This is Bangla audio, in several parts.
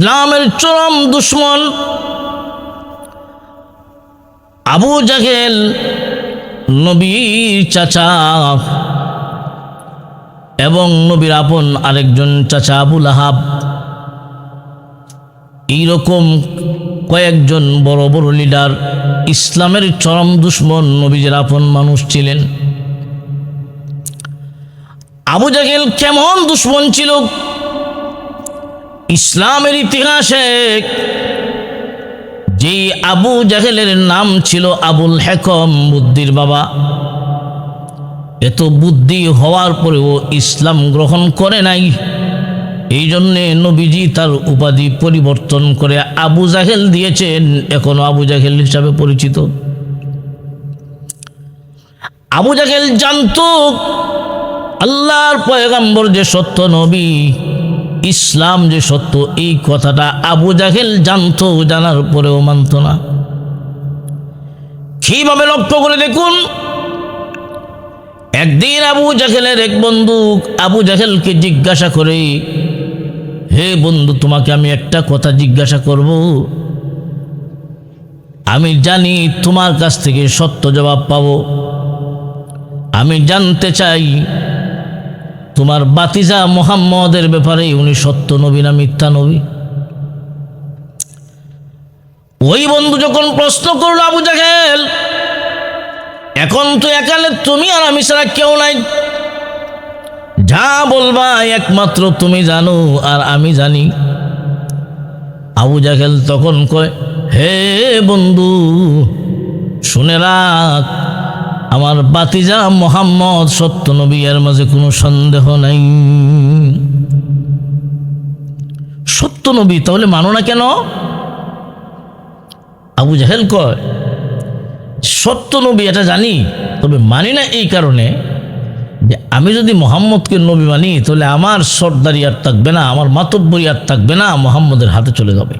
ইসলামের চরম দুশ্মন। আবু জাহেল, নবীর চাচা এবং নবীর আপন আরেকজন চাচা আবুল আহাব এইরকম কয়েকজন বড় বড় লিডার ইসলামের চরম দুশ্মন নবীজের আপন মানুষ ছিলেন। আবু জাহেল কেমন দুশ্মন ছিল? ইসলামের ইতিহাসে যেই আবু জাহেলের নাম ছিল আবুল হেকম বুদ্ধির বাবা, এত বুদ্ধি হওয়ার পরেও ইসলাম গ্রহণ করে নাই। এই জন্যে নবীজি তার উপাধি পরিবর্তন করে আবু জাহেল দিয়েছেন, এখনও আবু জাহেল হিসাবে পরিচিত। আবু জাহেল জানতো, আল্লাহর পয়গাম্বর যে সত্য নবী ইসলাম যে সত্য, এই কথাটা আবু জাহেল জানতো, জানার পরেও মানত না। কীভাবে লক্ষ্য করে দেখুন? একদিন আবু জাহেলের এক বন্ধু আবু জাহেলকে জিজ্ঞাসা করে, হে বন্ধু, তোমাকে আমি একটা কথা জিজ্ঞাসা করব? আমি জানি তোমার কাছ থেকে সত্য জবাব পাবো। আমি জানতে চাই তোমার বাতিজা মোহাম্মদের ব্যাপারে উনি সত্য নবী না মিথ্যা নবী? ওই বন্ধু যখন প্রশ্ন করল আবু জাহেল, এখন তো একালে তুমি আর আমি ছাড়া কেউ নাই। যা বলবা একমাত্র তুমি জানো আর আমি জানি। আবু জাহেল তখন কয়, হে বন্ধু, শুনে রাখ আমার বাতিজা মোহাম্মদ সত্য নবী এর মাঝে কোনো সন্দেহ নাই। সত্য নবী, তাহলে মানো না কেন? আবু জাহেল কয়, সত্য নবী এটা জানি, তবে মানি না এই কারণে যে আমি যদি মোহাম্মদকে নবী মানি, তাহলে আমার সর্দারি আর থাকবে না, আমার মাতব্বরি আর থাকবে না, মোহাম্মদের হাতে চলে যাবে।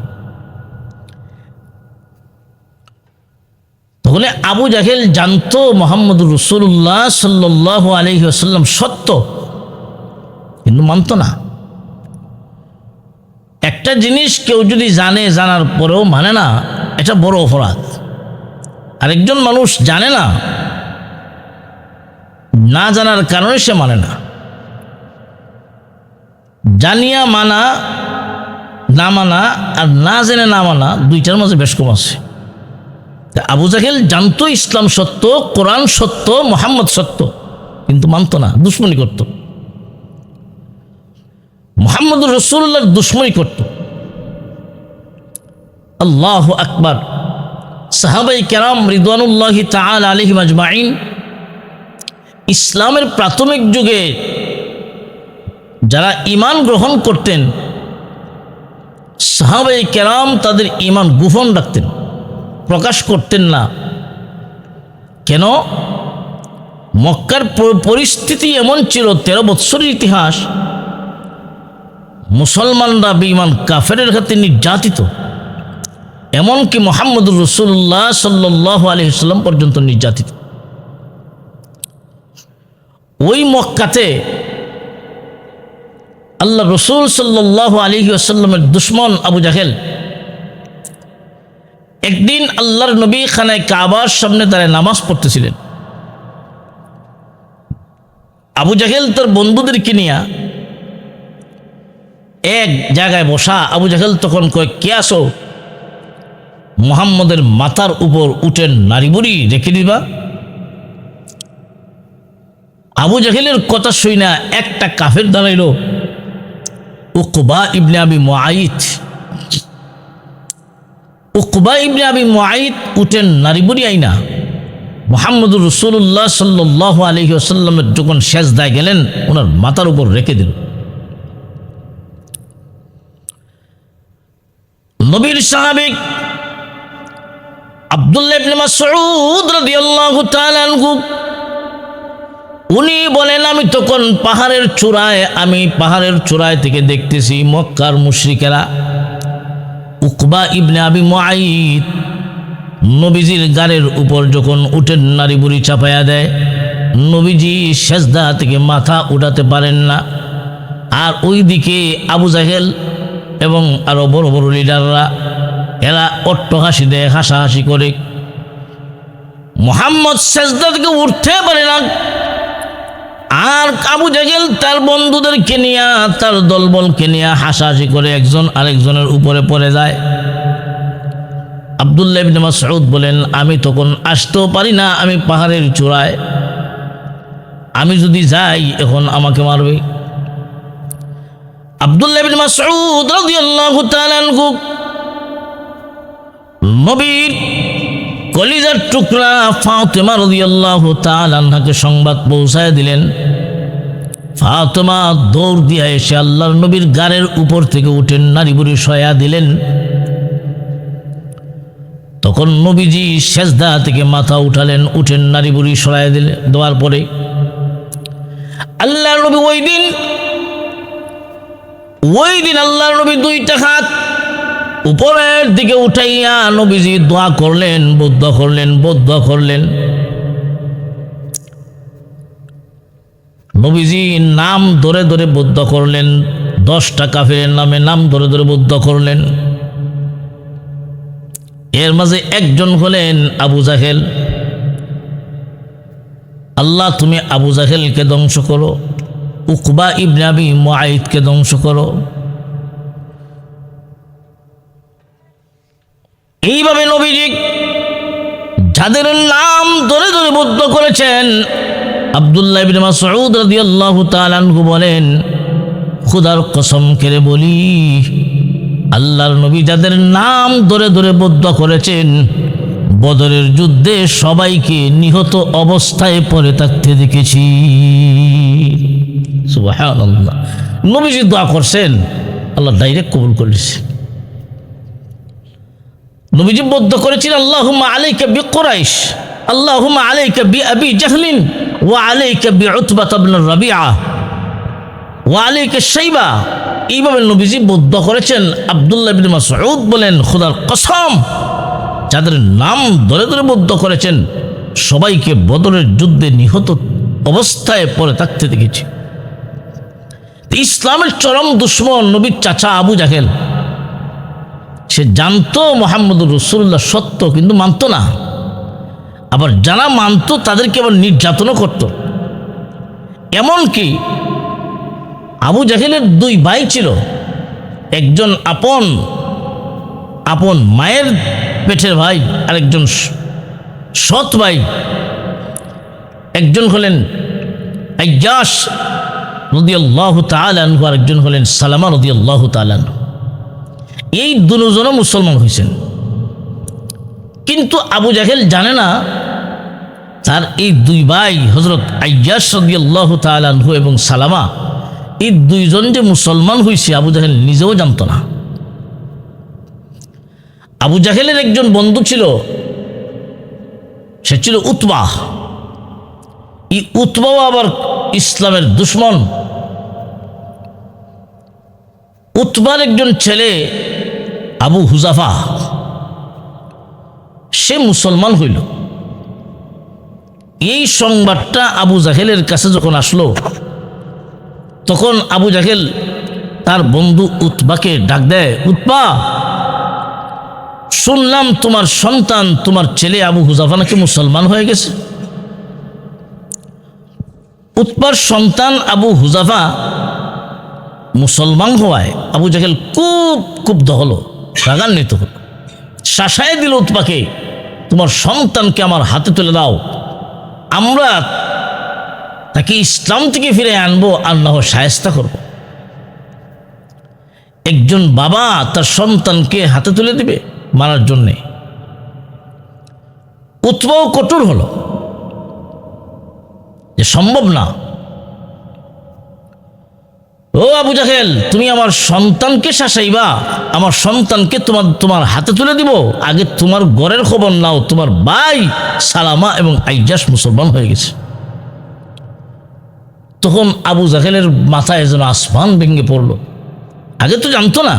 তাহলে আবু জাহেল জানতো মোহাম্মদ রসুল্লাহ সাল্লাহ আলহি আসাল্লাম সত্য, কিন্তু মানত না। একটা জিনিস কেউ যদি জানে, জানার পরেও মানে না, এটা বড় অপরাধ। আরেকজন মানুষ জানে না না জানার কারণে সে মানে না। জানিয়া মানা, না মানা আর না জেনে না মানা দুইটার মাঝে বেশ কম আছে। তা আবু জাহেল জানতো ইসলাম সত্য, কোরআন সত্য, মোহাম্মদ সত্য, কিন্তু মানত না, দুশ্মনী করত। মোহাম্মদ রসুল্লাহর দুশ্মনী করত। আল্লাহ আকবার। সাহাবাই কেরাম রিদওয়ানুল্লাহ তাল আলহিম আজমাইন ইসলামের প্রাথমিক যুগে যারা ইমান গ্রহণ করতেন, সাহাবাই কেরাম তাদের ইমান গোপন রাখতেন। প্রকাশ করতেন না। কেন? মক্কার পরিস্থিতি এমন ছিল, তেরো বৎসরের ইতিহাস, মুসলমানরা বিমান কাফেরের হাতে নির্যাতিত। এমনকি মোহাম্মদুর রসুল্লাহ সাল্লাহ আলহিসাল্লাম পর্যন্ত নির্যাতিত। ওই মক্কাতে আল্লাহ রসুল সাল্লাহ আলহি আসাল্লামের দুশ্মন আবু জাহেল একদিন আল্লাহর নবী খানায় কাবার সামনে দাঁড়ায় নামাজ পড়তেছিলেন। আবু জাহেল তার বন্ধুদেরকে নিয়ে এক জায়গায় বসা, আবু জাহেল তখন কয়, কে আসো মোহাম্মদের মাথার উপর উঠেন নারী বুড়ি, রেখে দিবা। আবু জাহেলের কথা শুই না একটা কাফের দাঁড়াইল, উকবা ইবনে আবি মুআইদ উকবা ইবনে আবি মুআইদ উঠেন নারী বুড়ি আইনা। মোহাম্মদুর রসুল্লাহ সাল্লাহ আলহি আসাল্লামের যখন শেষ দায় গেলেন, ওনার মাথার উপর রেখে দিল। নবীর সাহাবিক আবদুল্লাহ উনি বলেন, আমি তখন পাহাড়ের চূড়ায়, আমি পাহাড়ের চূড়ায় থেকে দেখতেছি মক্কার মুশরিকেরা উকবা ইবনে আবি মুআইদ নবীজির গাড়ের উপর যখন উঠেন নারী বুড়ি চাপায়া দেয়, নবীজি সেজদা থেকে মাথা উঠাতে পারেন না। আর ওই দিকে আবু জাহেল এবং আরও বড় বড় লিডাররা, এরা অট্ট হাসি দেয়, হাসাহাসি করে। মোহাম্মদ সেজদা থেকে উঠতে পারে না। আর আবু জাগেল তার বন্ধুদেরকে নিয়ে, তার দলবলকে নিয়ে হাসাহাসি করে একজন আরেকজনের উপরে পড়ে যায়। আবদুল্লাহ ইবনে মাসউদ বলেন, আমি তখন আসতেও পারি না, আমি পাহাড়ের চূড়ায়। আমি যদি যাই, এখন আমাকে মারবে। আবদুল্লাহ ইবনে মাসউদ রাদিয়াল্লাহু তাআলা নবীর কলিজার টুকরা ফাতেমা রাদিয়াল্লাহু আনহাকে সংবাদ পৌঁছায় দিলেন। ফাতেমা দৌড় দিয়া এসে আল্লাহর নবীর গাড়ের উপর থেকে উঠেন নারী বুড়ি সয়া দিলেন। তখন নবীজি সেজদা থেকে মাথা উঠালেন উঠেন নারী বুড়ি সরাই দিলেন দেওয়ার পরে আল্লাহ নবী ওই দিন ওই দিন আল্লাহ নবী দুইটা হাত উপরের দিকে উঠাইয়া নবীজি দোয়া করলেন, বদ্ধ করলেন বদ্ধ করলেন। নবীজি নাম ধরে ধরে বদ্ধ করলেন, দশটা কাফিরের নামে নাম ধরে ধরে বদ্ধ করলেন। এর মাঝে একজন হলেন আবু জাহেল। আল্লাহ, তুমি আবু জাহেলকে ধ্বংস করো, উকবা ইবনে আবি মুআইদকে ধ্বংস করো। এইভাবে নবীজি যাদের নাম ধরে ধরে বদ্ধ করেছেন, আব্দুল্লাহ বলেন, খুদার কসম করে বলি, আল্লাহর নবী যাদের নাম ধরে ধরে বদ্ধ করেছেন, বদরের যুদ্ধে সবাইকে নিহত অবস্থায় পড়ে থাকতে দেখেছি। নবীজি দোয়া করছেন, আল্লাহ ডাইরেক্ট কবুল করেছে নবীজি বদ্ধ করেছেন, আল্লাহুম্মা আলাইকা বি কুরাইশ, আল্লাহুম্মা আলাইকা বি আবি জাহলিন, ওয়া আলাইকা বি উতবাত ইবনে রাবিআ ওয়া আলাইকা শাইবা। এইভাবে নবীজি বদ্ধ করেছেন। আব্দুল্লাহ বিন মাসউদ বলেন, খোদার কসম, যাদের নাম ধরে ধরে বদ্ধ করেছেন, সবাইকে বদরের যুদ্ধে নিহত অবস্থায় পরে থাকতে দেখেছি। ইসলামের চরম দুশ্মন নবীর চাচা আবু জাহেল সে জানতো মোহাম্মদ রসুল্লাহ সত্য, কিন্তু মানতো না। আবার যারা মানতো, তাদেরকে আবার নির্যাতনও করত। এমনকি আবু জাহেলের দুই ভাই ছিল। একজন আপন আপন মায়ের পেটের ভাই, আরেকজন সৎ ভাই। একজন হলেন আজ্ঞাস রদিয়াল্লাহ তালানহু আরেকজন হলেন সালামা রদিয়াল্লাহ তালানহু এই দুজনও মুসলমান হয়েছেন। কিন্তু আবু জাহেল জানে না, তার এই দুই ভাই হজরত আয়াস রদিয়াল্লাহ তালানহু এবং সালামা, এই দুইজন যে মুসলমান হয়েছে, আবু জাহেল নিজেও জানতো না। আবু জাহেলের একজন বন্ধু ছিল, সে ছিল উতবা। এই উতবাও আবার ইসলামের দুশ্মন। উতবার একজন ছেলে আবু হুজাফা, সে মুসলমান হইল। এই সংবাদটা আবু জাহেলের কাছে যখন আসলো, তখন আবু জাহেল তার বন্ধু উতবাকে ডাক দেয়, উতবা, শুনলাম তোমার সন্তান, তোমার ছেলে আবু হুজাফা নাকি মুসলমান হয়ে গেছে? উতবার সন্তান আবু হুজাফা মুসলমান হওয়ায় আবু জাহেল খুব ক্ষুব্ধ হলো রাগান্বিত হলো। শাসায় দিল উৎপাকে, তোমার সন্তানকে আমার হাতে তুলে দাও, আমরা তাকে ইসলাম থেকে ফিরে আনব, আর হয় সায়স্তা করব। একজন বাবা তার সন্তানকে হাতে তুলে দিবে মারার জন্যে। উৎপাও কঠোর হলো। যে সম্ভব না। ও আবু জাহেল, তুমি আমার সন্তানকে শাসাইবা, আমার সন্তানকে তোমার তোমার হাতে তুলে দিব। আগে তোমার ঘরের খবর নাও, তোমার ভাই সালামা এবং আইজাস মুসলমান হয়ে গেছে। তখন আবু জাহেলের মাথায় যেন আসমান ভেঙে পড়ল। আগে তো জানতো না।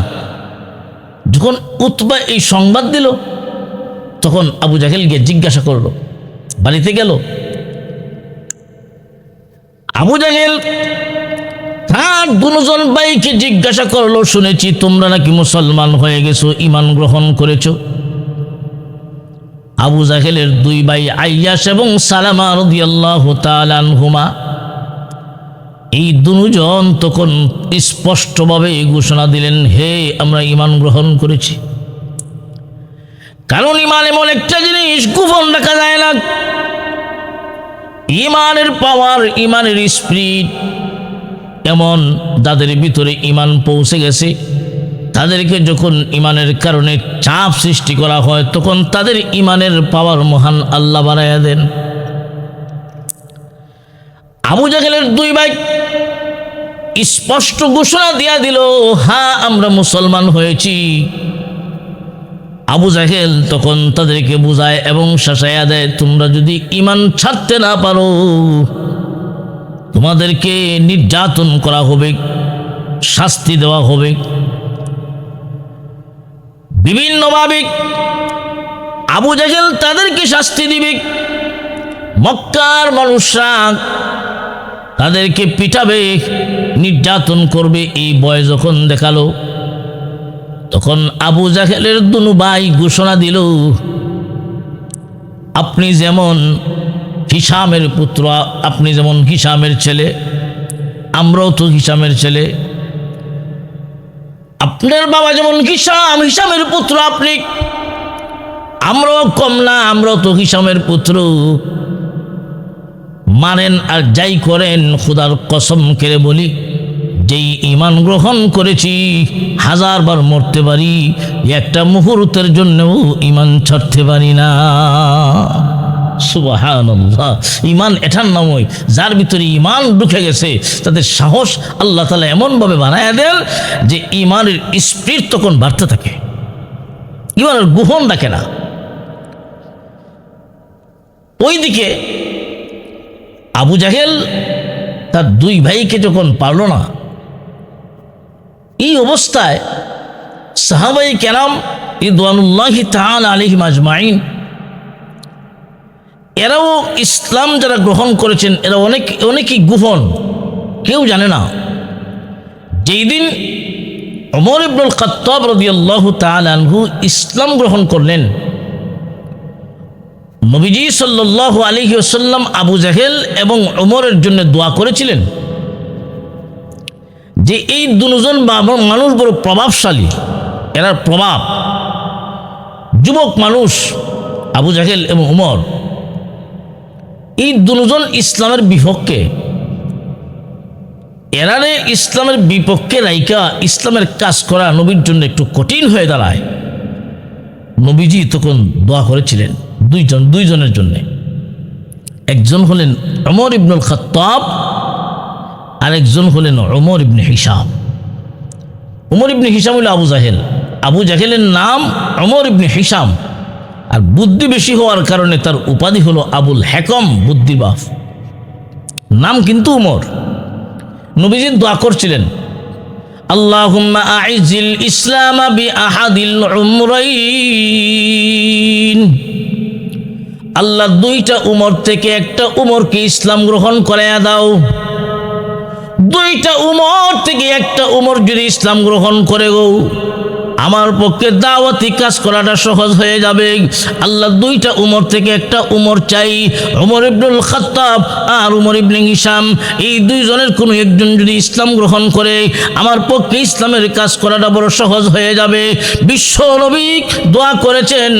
যখন উতবা এই সংবাদ দিল, তখন আবু জাহেল গিয়ে জিজ্ঞাসা করল, বাড়িতে গেল? আবু জাহেল আর দুজন ভাইকে জিজ্ঞাসা করল, শুনেছি তোমরা নাকি মুসলমান হয়ে গেছো ইমান গ্রহণ করেছ? আবু জাহেলের দুই ভাই আইয়াস এবং সালামা এই দুজন তখন স্পষ্টভাবে ঘোষণা দিলেন, হে, আমরা ইমান গ্রহণ করেছি। কারণ ইমান এমন একটা জিনিস, গোপন রাখা যায় না। ইমানের পাওয়ার ইমানের স্পিরিট এমন যাদের ভিতরে ইমান পৌঁছে গেছে। তাদেরকে যখন ইমানের কারণে চাপ সৃষ্টি করা হয়, তখন তাদের ইমানের পাওয়ার মহান আল্লাহ বাড়াইয়া দেন। আবু জাহেলের দুই ভাই স্পষ্ট ঘোষণা দিয়া দিল হ্যাঁ আমরা মুসলমান হয়েছি। আবু জাহেল তখন তাদেরকে বুঝায় এবং শাসাইয়া দেয়, তোমরা যদি ইমান ছাড়তে না পারো তোমাদেরকে নির্যাতন করা হবে, শাস্তি দেওয়া হবে। বিভিন্নভাবে আবু জাহেল তাদেরকে শাস্তি দিবে। মক্কার মানুষরা তাদেরকে পিটাবে, নির্যাতন করবে, এই বয় যখন দেখাল, তখন আবু জাহেলের দুনু ভাই ঘোষণা দিল, আপনি যেমন হিসামের পুত্র, আপনি যেমন হিসামের ছেলে, আমরাও তো হিসামের ছেলে। আপনার বাবা যেমন হিসাম, হিসামের পুত্র আপনি, আমরাও কম না, আমরাও তো হিসামের পুত্র। মানেন আর যাই করেন, খুদার কসম কেড়ে বলি, যেই ইমান গ্রহণ করেছি হাজারবার মরতে পারি, একটা মুহূর্তের জন্যও ইমান ছাড়তে পারি না। সুবাহান্লাহ ইমান এটার নামই, যার ভিতরে ইমান ঢুকে গেছে, তাদের সাহস আল্লাহ তালা এমনভাবে বানায় দেন যে ইমানের স্পিরিট তখন বাড়তে থাকে। ইমানের গুহন রাখে না। ওইদিকে আবু জাহেল তার দুই ভাইকে যখন পারল না, এই অবস্থায় সাহাবাই কেরাম ইদানুল্লাহি তাল আলহি মাজমাইন এরাও ইসলাম যারা গ্রহণ করেছেন, এরা অনেক, অনেকই গুহন কেউ জানে না। যেই দিন অমর ইবনুল খত্তাব রদিয়াল্লাহু তাল আনহু ইসলাম গ্রহণ করলেন, নবীজি সাল্লাহ আলহি আসাল্লাম আবু জাহেল এবং অমরের জন্য দোয়া করেছিলেন যে এই দুজন মানুষ বড় প্রভাবশালী। এরার প্রভাব। যুবক মানুষ আবু জাহেল এবং উমর এই দুজন ইসলামের বিপক্ষে। এরারে ইসলামের বিপক্ষে রাইকা ইসলামের কাজ করা নবীর জন্য একটু কঠিন হয়ে দাঁড়ায়। নবীজি তখন দোয়া করেছিলেন দুইজন, দুইজনের জন্য। একজন হলেন অমর ইবনুল খত্তাব, আরেকজন হলেন অমর ইবনে হিসাম উমর ইবনে হিসাম হলো আবু জাহেল। আবু জাহেলের নাম অমর ইবনে হিসাম আর বুদ্ধি বেশি হওয়ার কারণে তার উপাধি হলো আবুল হ্যাকম বুদ্ধিবাফ নাম কিন্তু উমর। নবীজি দোয়া করছিলেন, আল্লাহুম্মা আইজিল ইসলাম আহাদিল উমরাইন। আল্লাহ দুইটা উমর থেকে একটা উমরকে ইসলাম গ্রহণ করাইয়া দাও। দুইটা উমর থেকে একটা উমর যদি ইসলাম গ্রহণ করে গো আমার পক্ষে দাওয়াতি কাজ করাটা সহজ হয়ে যাবে। আল্লাহ দুইটা উমর থেকে একটা উমর চাই, উমর ইবনুল খাত্তাব আর উমর ইবনে হিসাম এই দুইজনের কোনো একজন যদি ইসলাম গ্রহণ করে, আমার পক্ষে ইসলামের কাজ করাটা বড় সহজ হয়ে যাবে। বিশ্ব নবী দোয়া করেছেন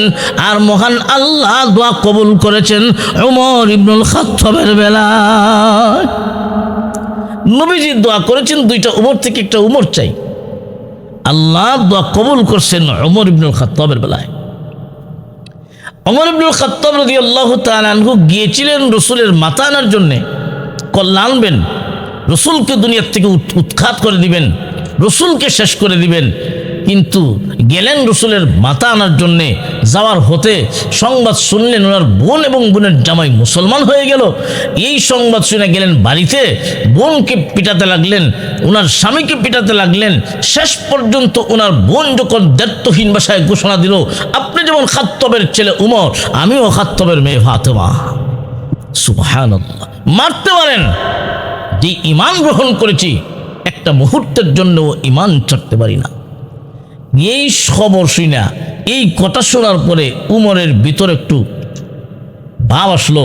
আর মহান আল্লাহ দোয়া কবুল করেছেন উমর ইবনুল খাত্তাবের বেলা নবীজি দোয়া করেছেন, দুইটা উমর থেকে একটা উমর চাই। আল্লাহ দোয়া কবুল করছেন অমর ইবনুল খাত্তাবের বেলায়। অমর ইবনুল খাত্তাব রদি আল্লাহ তালু গিয়েছিলেন রসুলের মাথা আনার জন্যে। কল্যাণবেন রসুলকে দুনিয়ার থেকে উৎখাত করে দিবেন, রসুলকে শেষ করে দিবেন। কিন্তু গেলেন রসুলের মাথা আনার জন্যে যাওয়ার হতে সংবাদ শুনলেন ওনার বোন এবং বোনের জামাই মুসলমান হয়ে গেল। এই সংবাদ শুনে গেলেন বাড়িতে, বোনকে পিটাতে লাগলেন, ওনার স্বামীকে পিটাতে লাগলেন। শেষ পর্যন্ত ওনার বোন যখন দায়িত্বহীন ভাষায় ঘোষণা দিল, আপনি যেমন খাত্তবের ছেলে উমর, আমিও খাত্তবের মেয়ে ফাতেমা। সুবহানাল্লাহ। মারতে পারেন। যে ইমান গ্রহণ করেছি, একটা মুহূর্তের জন্য ইমান ছাড়তে পারি না। এই খবর শুই না। এই কথা শোনার পরে উমরের ভিতর একটু ভাব আসলো।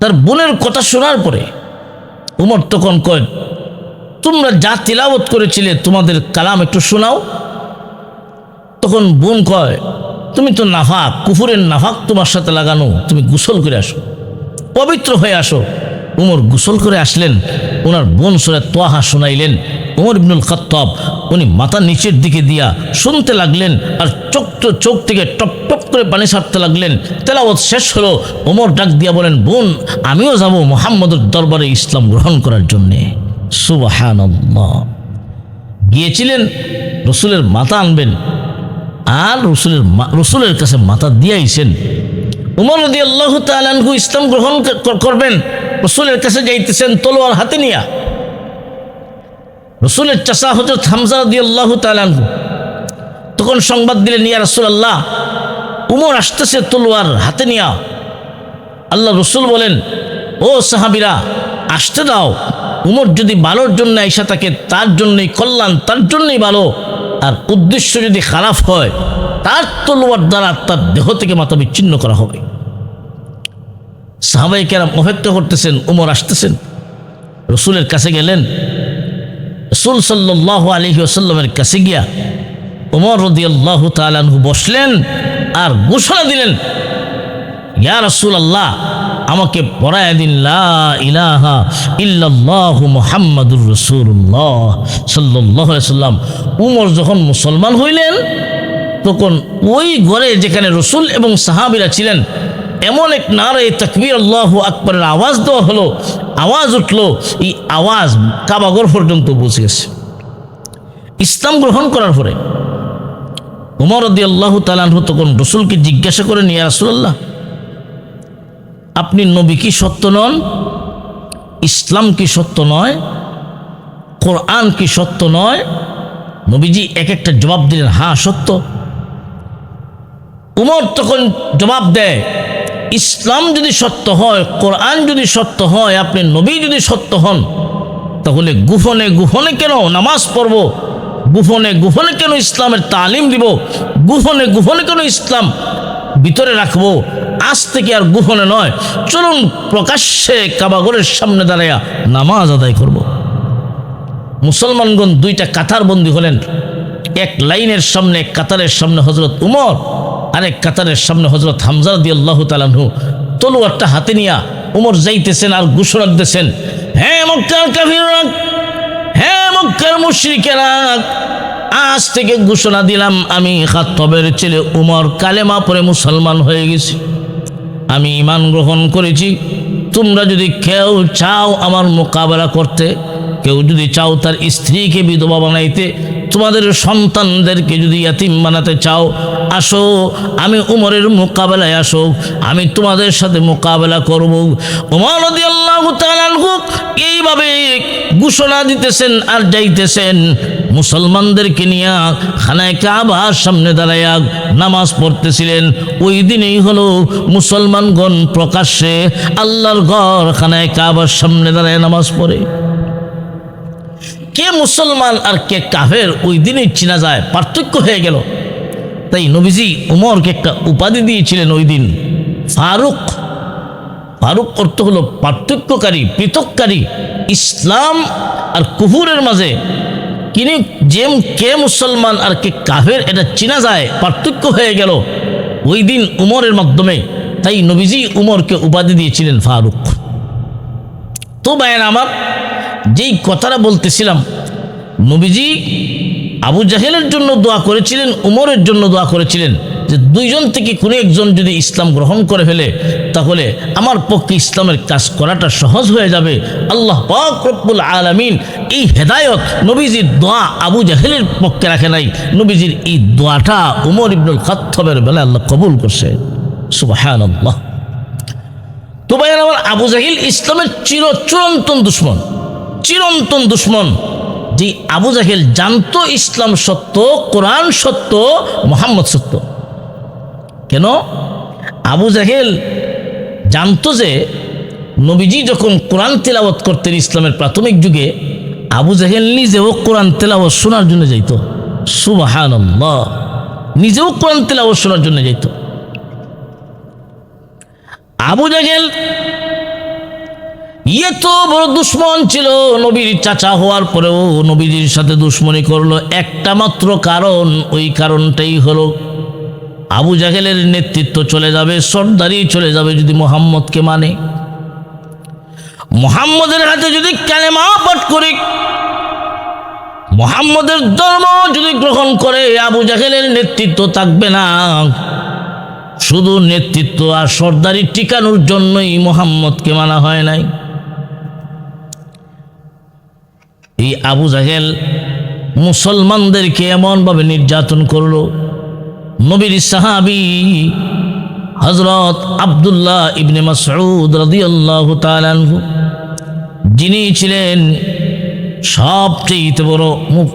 তার বোনের কথা শোনার পরে উমর তখন কয়, তোমরা যা তিলাবত করেছিলে তোমাদের কালাম একটু শোনাও। তখন বোন কয়, তুমি তো নাফাক, কুফুরের নাফাক তোমার সাথে লাগানো, তুমি গোসল করে আসো, পবিত্র হয়ে আসো। উমর গোসল করে আসলেন, ওনার বোন সরে তোয়াহা শোনাইলেন। উমর ইবনুল খত্তব, উনি মাথা নিচের দিকে দিয়া শুনতে লাগলেন আর চোখ চোখ থেকে টপ টপ করে পানি সারতে লাগলেন। তেলাওয়াত শেষ হলো, ওমর ডাক দিয়া বলেন, বোন, আমিও যাব মোহাম্মদের দরবারে ইসলাম গ্রহণ করার জন্যে। সুবাহান গিয়েছিলেন, রসুলের মাথা আনবেন, আর রসুলের রসুলের কাছে মাথা দিয়াইছেন উমর নদী আল্লাহ তালু ইসলাম গ্রহণ করবেন, রসুলের কাছে যাইতেছেন, তলোয়ার হাতে নিয়া। রসুলের চাষা হজরত দি আল্লাহ তালু তখন সংবাদ দিলেন, ইয়া রসুল আল্লাহ উমর আসতেছে তলোয়ার হাতে নিয়া। আল্লাহ রসুল বলেন, ও সাহাবিরা, আসতে দাও। উমর যদি ভালোর জন্য আইসা থাকে, তার জন্যই কল্যাণ, তার জন্যই ভালো। আর উদ্দেশ্য যদি খারাপ হয়, তার তলোয়ার দ্বারা তার দেহ থেকে মাথা বিচ্ছিন্ন করা হবে। সাহাবাই কেরাম অপেক্ষা করতেছেন, উমর আসতেছেন? রসুলের কাছে গেলেন রসুল সাল্লাহ আলহি আসাল্লামের কাছে গিয়া উমর রদি আল্লাহ তালানহু বসলেন আর ঘোষণা দিলেন, ইয়া রসুল আল্লাহ আমাকে পড়ায় দিন ইলাহা ইল্লাল্লাহ মুহাম্মাদুর রসুল্লাহ সাল্লাহ সাল্লাম উমর যখন মুসলমান হইলেন, তখন ওই ঘরে যেখানে রসুল এবং সাহাবিরা ছিলেন, এমন এক নারে তকবীর আল্লাহ আকবরের আওয়াজ দেওয়া হলো আওয়াজ উঠল, এই আওয়াজ কাবাগর পর্যন্ত পৌঁছে গেছে। ইসলাম গ্রহণ করার পরে উমর রদি আল্লাহ তালানহু তখন রসুলকে জিজ্ঞাসা করেন ইয়া রাসূলুল্লাহ, আপনি নবী কি সত্য নন? ইসলাম কি সত্য নয়? কোরআন কি সত্য নয়? নবীজি এক একটা জবাব দিলেন হ্যাঁ সত্য। উমর তখন জবাব দেয় ইসলাম যদি সত্য হয়, কোরআন যদি সত্য হয়, আপনি নবী যদি সত্য হন, তাহলে গুফনে গুফনে কেন নামাজ পড়ব? গুফনে গুফনে কেন ইসলামের তালিম দিব? গুফনে গুফনে কেন ইসলাম ভিতরে রাখব? আজ থেকে আর গুফনে নয়। চলুন প্রকাশ্যে কাবাগরের সামনে দাঁড়াইয়া নামাজ আদায় করব। মুসলমানগণ দুইটা কাতার বন্দী হলেন। এক লাইনের সামনে কাতারের সামনে হজরত উমর আরেক কাতারের সামনে হজরত হামজা দি আল্লাহ তালাহু তলুয়ারটা হাতে নিয়া উমর যাইতেছেন আর ঘোষণা দিতেছেন হ্যাঁ হ্যাঁ মুশরিকেরা, আজ থেকে ঘোষণা দিলাম, আমি খাত্তবের ছেলে উমর কালেমা পরে মুসলমান হয়ে গেছি। আমি ইমান গ্রহণ করেছি। তোমরা যদি কেউ চাও আমার মোকাবেলা করতে, কেউ যদি চাও তার স্ত্রীকে বিধবা বানাইতে তোমাদের সন্তানদেরকে যদি ইয়াতিম বানাতে চাও, আসো, আমি উমরের মোকাবেলায় আসো আমি তোমাদের সাথে মোকাবেলা করব। আনহু এইভাবে ঘোষণা দিতেছেন আর যাইতেছেন। মুসলমানদেরকে নিয়ে খানায় কাবার সামনে দাঁড়াইয়া নামাজ পড়তেছিলেন। ওই দিনেই হলো মুসলমানগণ প্রকাশ্যে আল্লাহর ঘর খানায় কাবার সামনে দাঁড়ায় নামাজ পড়ে। কে মুসলমান আর কে কাফের, ওই দিনই চিনা যায়, পার্থক্য হয়ে গেল। তাই নবীজি উমরকে একটা উপাধি দিয়েছিলেন ওই দিন। ফারুক ফারুক অর্থ হলো পার্থক্যকারী, পৃথককারী। ইসলাম আর কুহুরের মাঝে কিনি যে কে মুসলমান আর কে কাফের, এটা চিনা যায়, পার্থক্য হয়ে গেল। ওই দিন উমরের মাধ্যমে তাই নবীজি উমরকে উপাধি দিয়েছিলেন ফারুক। তো বায়ন আমার যেই কথাটা বলতেছিলাম, নবীজি আবু জাহেলের জন্য দোয়া করেছিলেন, উমরের জন্য দোয়া করেছিলেন, যে দুইজন থেকে কোনো একজন যদি ইসলাম গ্রহণ করে ফেলে, তাহলে আমার পক্ষে ইসলামের কাজ করাটা সহজ হয়ে যাবে। আল্লাহ পাক রব্বুল আলামিন এই হেদায়ত নবীজির দোয়া আবু জাহেলের পক্ষে রাখে নাই। নবীজির এই দোয়াটা উমর ইবনুল খাত্তবের বেলায় আল্লাহ কবুল করছে। সুবহানাল্লাহ। তো ভাই আমার আবু জাহিল ইসলামের চির চিরন্তন দুশ্মন। চিরন্তন দুশ্মন। যে আবু জাহিল জানতো ইসলাম সত্য, কোরআন সত্য, মোহাম্মদ সত্য। কেন? আবু জাহেল জানতো যে নবীজি যখন কোরআন তেলাওয়াত করতেন ইসলামের প্রাথমিক যুগে, আবু জাহেল নিজেও কোরআন তেলাওয়াত শোনার জন্য যাইত। সুবাহান নিজেও কোরআন তেলাওয়াত শোনার জন্য যাইত। আবু জাহেল ইয়ে তো বড় দুশ্মন ছিল, নবীর চাচা হওয়ার পরেও নবীজির সাথে দুশ্মনী করল। একটা মাত্র কারণ, ওই কারণটাই হলো, আবু জাহেলের নেতৃত্ব চলে যাবে সর্দারি চলে যাবে যদি মোহাম্মদকে মানে। মোহাম্মদের হাতে যদি কালেমা পাঠ করি, মোহাম্মদের ধর্ম যদি গ্রহণ করে, আবু জাহেলের নেতৃত্ব থাকবে না। শুধু নেতৃত্ব আর সর্দারি টিকানোর জন্যই মোহাম্মদকে মানা হয় নাই। এই আবু জাহেল মুসলমানদেরকে এমনভাবে নির্যাতন করল। নবীর সাহাবি হজরত আবদুল্লাহ ইবনে মাসউদ রাদিয়াল্লাহু আনহু, যিনি ছিলেন সবচেয়ে বড় মুফ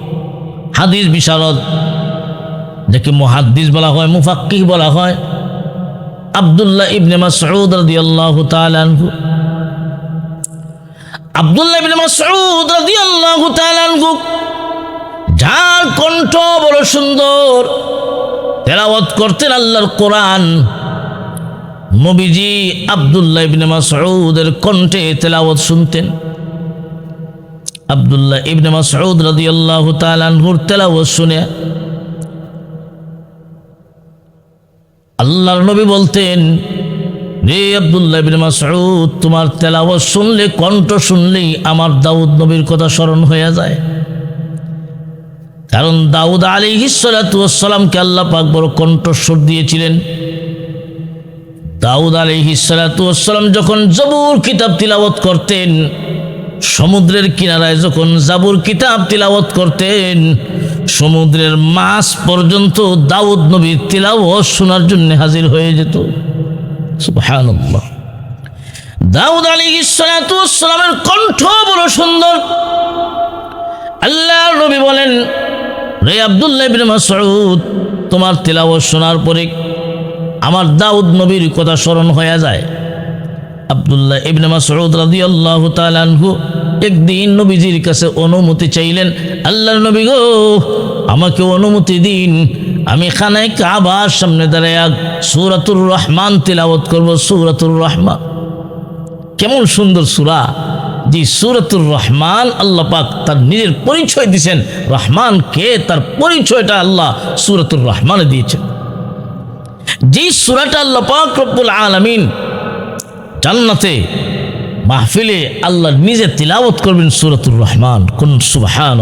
হাদিস বিশারদ, যাকে মুহাদ্দিস বলা হয়, মুফাক্কিহ বলা হয়, আবদুল্লাহ ইবনে মাসউদ রাদিয়াল্লাহু তাআলা আনহু। আবদুল্লাহ ইবনে মাসউদ রাদিয়াল্লাহু তাআলা আনহু, যার কণ্ঠ বড় সুন্দর, তেলাওয়াত করতেন আল্লাহর কোরআন। নবীজি আবদুল্লাহ ইবনে মাসউদের কণ্ঠে তেলাওয়াত শুনতেন। আবদুল্লাহ ইবনে মাসউদ রাদিয়াল্লাহু তাআলা আনহুর তেলাওয়াত শুনে আল্লাহর নবী বলতেন রে তোমার তেলাওয়াত শুনলে, কণ্ঠ শুনলেই আমার দাউদ নবীর কথা স্মরণ হয়ে যায়। কারণ দাউদ আলী হিসালাতামকে আল্লাহ পাক বড় কণ্ঠস্বর দিয়েছিলেন। দাউদ আলী হিসালাতাম যখন জবুর কিতাব তিলাবত করতেন, সমুদ্রের কিনারায় যখন জাবুর কিতাব তিলাবত করতেন, সমুদ্রের মাছ পর্যন্ত দাউদ নবীর তিলাওয়াত শোনার জন্য হাজির হয়ে যেত। সুবহানাল্লাহ। দাউদ আলী ইসালাতামের কণ্ঠ বড় সুন্দর। আল্লাহ নবী বলেন রে আবদুল্লাহ ইবনে মাসউদ, তোমার তেলাওয়াত শোনার পরে আমার দাউদ নবীর কথা স্মরণ হয়ে যায়। আবদুল্লাহ ইবনে মাসউদ রাদিয়াল্লাহু তাআলা আনহু একদিন নবীজির কাছে অনুমতি চাইলেন, আল্লাহর নবী গো, আমাকে অনুমতি দিন আমি খানায় কাবার সামনে দাঁড়ায় সূরাতুর রহমান তেলাওয়াত করব, সূরাতুর রহমান। কেমন সুন্দর সূরা। যে সুরতুর রহমান আল্লাহ পাক তার নিজের পরিচয় দিয়েছেন রহমান কে? তার পরিচয়টা আল্লাহ সুরতুর রহমানে দিয়েছেন। যে সুরাটা আল্লাহ পাক রব্বুল আলমিন জান্নাতে মাহফিলে আল্লাহ নিজে তিলাওয়াত করবেন সুরতুর রহমান। কোন সুবহান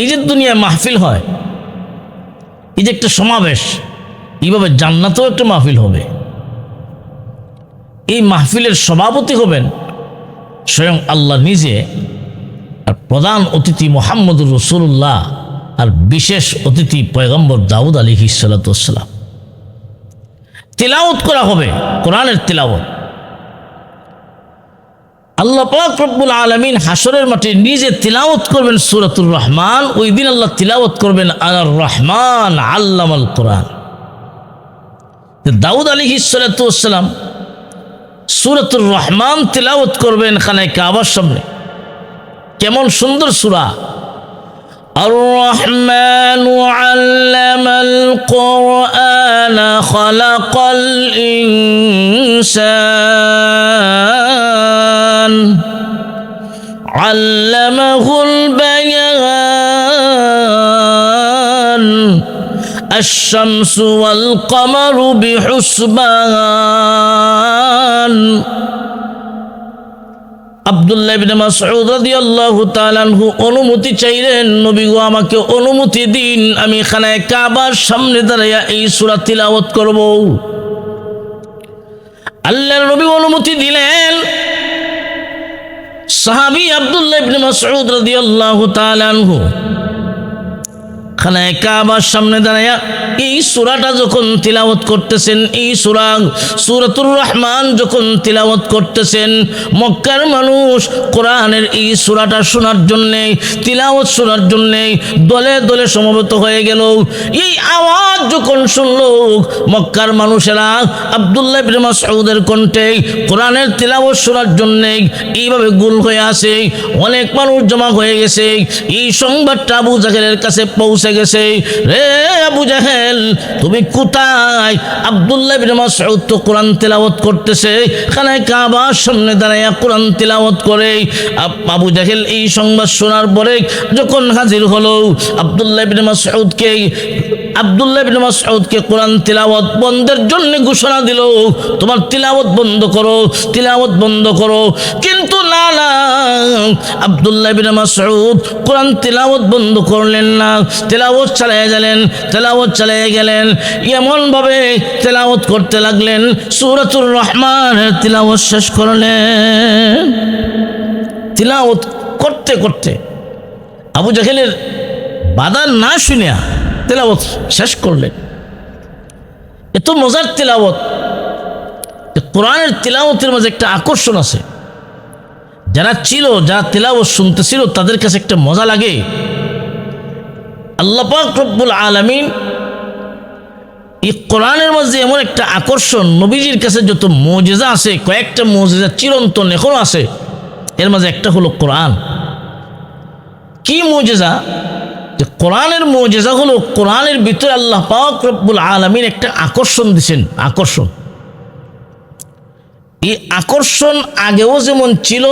এই যে দুনিয়ায় মাহফিল হয়, এই যে একটা সমাবেশ, এইভাবে জান্নাতেও একটা মাহফিল হবে। এই মাহফিলের সভাপতি হবেন স্বয়ং আল্লাহ নিজে আর প্রধান অতিথি মোহাম্মদুর রসুল্লাহ আর বিশেষ অতিথি পয়গম্বর দাউদ আলী হিসালাতাম তিলাওত করা হবে, কোরআনের তিলাওত আল্লাহ পাক রব্বুল আলমিন হাসরের মাঠে নিজে তিলাওত করবেন সুরাতুর রহমান ওই দিন আল্লাহ তিলাওত করবেন আনার রহমান আল্লাম আল কোরআন দাউদ আলী হিসালাতাম সুরতুর রহমান তিলাওত করবেন খানায় কাবার সামনে কেমন সুন্দর সুরা الرحمن علم القرآن خلق الإنسان علمه البيان الشمس والقمر بحسبان আবদুল্লাহ ইবনে মাসউদ রাদিয়াল্লাহু তাআলা আনহু অনুমতি চাইলেন নবী গো আমাকে অনুমতি দিন আমি খানায় কাবার সামনে দাঁড়াইয়া এই সূরা তিলাওয়াত করব আল্লাহর নবী অনুমতি দিলেন সাহাবী আবদুল্লাহ ইবনে মাসউদ রাদিয়াল্লাহু তাআলা আনহু খানায় কাবার সামনে দাঁড়াইয়া এই সুরাটা যখন তিলাওয়াত করতেছেন, এই সুরা সুরাতুর রহমান যখন তিলাওয়াত করতেছেন, মক্কার মানুষ কোরআনের এই সুরাটা শোনার জন্যে, তিলাওয়াত শোনার জন্যে দলে দলে সমবেত হয়ে গেল। এই আওয়াজ যখন শুনল, মক্কার মানুষেরা আবদুল্লাহ বিন মাসউদের কণ্ঠে কোরআনের তিলাওয়াত শোনার জন্যে এইভাবে গুল হয়ে আসে অনেক মানুষ জমা হয়ে গেছে। এই সংবাদটা আবু জাহেলের কাছে পৌঁছে গেছে। রে আবু জাহেল, তুমি কোথায়? আবদুল্লাহ বিন মাসউদ তো কোরআন তেলাওয়াত করতেছে। খানায় কাবার সামনে দাঁড়াইয়া কোরআন তেলাওয়াত করে। আবু জাহেল এই সংবাদ শোনার পরে যখন হাজির হলো, আবদুল্লাহ বিন মাসউদকে আবদুল্লাহ বিন মাসউদকে কোরআন তিলাওয়াত বন্ধের জন্য ঘোষণা দিল, তোমার তিলাওয়াত বন্ধ করো, তিলাওয়াত বন্ধ করো। কিন্তু না না, আবদুল্লাহ বিন মাসউদ কোরআন তিলাওয়াত বন্ধ করলেন না। তেলাওয়াত চালিয়ে গেলেন, তেলাওয়াত চালিয়ে গেলেন। এমন ভাবে তেলাওয়াত করতে লাগলেন, সূরাতুর রহমানের তিলাওয়াত শেষ করলেন। তিলাওয়াত করতে করতে আবু জাহেলের বাধা না শুনিয়া তেলাওয়াত শেষ করলেন। এত মজার তেলাওয়াত। যে কোরআনের তেলাওয়াতের মাঝে একটা আকর্ষণ আছে। যারা ছিল, যারা তেলাওয়াত শুনতেছিল, তাদের কাছে একটা মজা লাগে। আল্লাহ পাক রব্বুল আলামিন এই কোরআনের মধ্যে এমন একটা আকর্ষণ, নবীজির কাছে যত মজেজা আছে, কয়েকটা মজেজা চিরন্তন এখনও আছে, এর মাঝে একটা হলো কোরআন। কি মজেজা? যে কোরআনের মজেজা হলো কোরআনের ভিতরে আল্লাহ পাক রব্বুল আলমিন একটা আকর্ষণ দিছেন, আকর্ষণ। এই আকর্ষণ আগেও যেমন ছিল,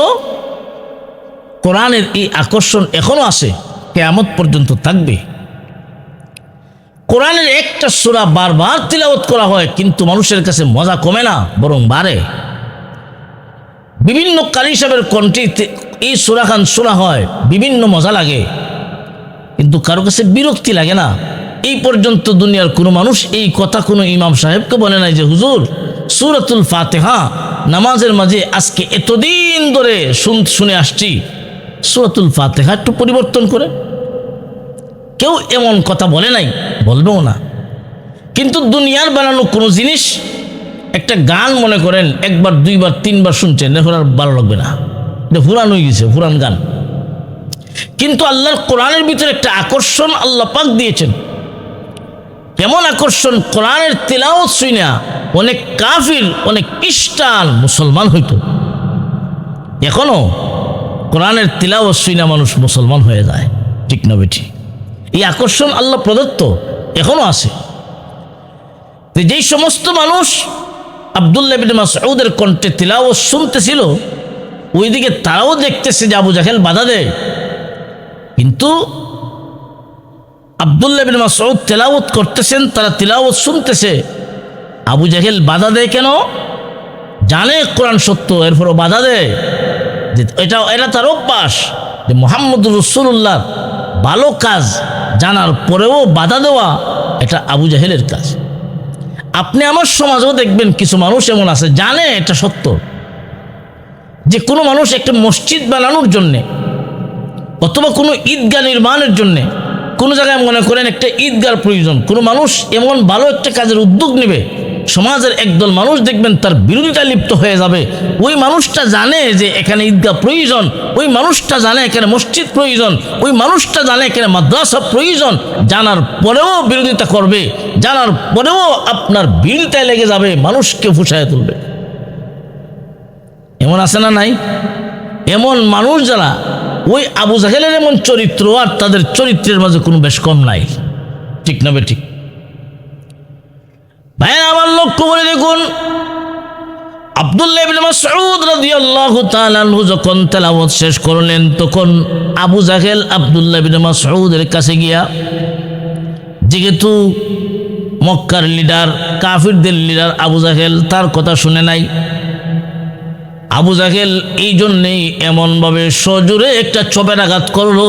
কোরআনের এই আকর্ষণ এখনও আছে, কেয়ামত পর্যন্ত থাকবে। কোরআনের একটা সুরা বারবার তিলাওয়াত করা হয়, কিন্তু মানুষের কাছে মজা কমে না, বরং বাড়ে। বিভিন্ন কারি সাহেবের কণ্ঠে এই সুরাখান শোনা হয়, বিভিন্ন মজা লাগে। কিন্তু কারও কাছে বিরক্তি লাগে না। এই পর্যন্ত দুনিয়ার কোনো মানুষ এই কথা কোনো ইমাম সাহেবকে বলে নাই যে, হুজুর, সুরাতুল ফাতেহা নামাজের মাঝে আজকে এতদিন ধরে শুন, শুনে আসছি। সুরাতুল ফাতেহা একটু পরিবর্তন করে। কেউ এমন কথা বলে নাই, বলবেও না। কিন্তু দুনিয়ার বানানো কোনো জিনিস একটা গান মনে করেন, একবার, দুইবার, তিনবার শুনছেন এখন আর ভালো লাগবে না। এটা পুরান হয়ে গেছে পুরান গান। কিন্তু আল্লাহর কোরআনের ভিতরে একটা আকর্ষণ আল্লাহ পাক দিয়েছেন। কেমন আকর্ষণ? কোরআনের তেলাওয়াত শুইনা অনেক কাফির, অনেক খ্রিস্টান মুসলমান হইতো। এখনও কোরআনের তিলাওয়াত শুইনা মানুষ মুসলমান হয়ে যায়। ঠিক না বেঠি? এই আকর্ষণ আল্লাহ প্রদত্ত এখনও আছে। যেই সমস্ত মানুষ আবদুল্লাহ বিন মাসউদের কণ্ঠে তিলাওয়াত শুনতেছিল, ওইদিকে তারাও দেখতেছে যে আবু জাহেল বাধা দেয়। কিন্তু আবদুল্লাহ বিন মাসউদ তেলাওয়াত করতেছেন, তারা তিলাওয়াত শুনতেছে। আবু জাহেল বাধা দেয় কেন? জানে কোরআন সত্য, এরপরও বাধা দেয়। এটা এটা তার অভ্যাস যে মোহাম্মদ রসুল্লাহ ভালো কাজ জানার পরেও বাধা দেওয়া, এটা আবু জাহেলের কাজ। আপনি আমার সমাজেও দেখবেন কিছু মানুষ এমন আছে, জানে এটা সত্য। যে কোনো মানুষ একটা মসজিদ বানানোর জন্যে অথবা কোনো ঈদগাহ নির্মাণের জন্যে কোনো জায়গায় মনে করেন একটা ঈদগার প্রয়োজন। কোনো মানুষ এমন ভালো একটা কাজের উদ্যোগ নেবে, সমাজের একদল মানুষ দেখবেন তার বিরোধিতা লিপ্ত হয়ে যাবে। ওই মানুষটা জানে যে এখানে ঈদগাহ প্রয়োজন, ওই মানুষটা জানে এখানে মসজিদ প্রয়োজন, ওই মানুষটা জানে এখানে মাদ্রাসা প্রয়োজন, জানার পরেও বিরোধিতা করবে, জানার পরেও আপনার বিরোধিতায় লেগে যাবে, মানুষকে ফুসায় তুলবে। এমন আছে না নাই? এমন মানুষ যারা ওই আবু জাহেলের এমন চরিত্র আর তাদের চরিত্রের মাঝে কোনো বেশ কম নাই। ঠিক না বে ঠিক? ভাইয়ের, আমার লক্ষ্য করে দেখুন, আব্দুল্লাহ ইবনে মাসউদ রাদিয়াল্লাহু তাআলা আনহু যখন তেলাওয়াত শেষ করলেন, তখন আবু জাহেল আব্দুল্লাহ ইবনে মাসউদের কাছে গিয়া, যেহেতু মক্কার লিডার কাফিরদের লিডার আবু জাহেল, তার কথা শুনে নাই। আবু জাহেল এই জন্যেই এমনভাবে সজোরে একটা চপের আঘাত করল।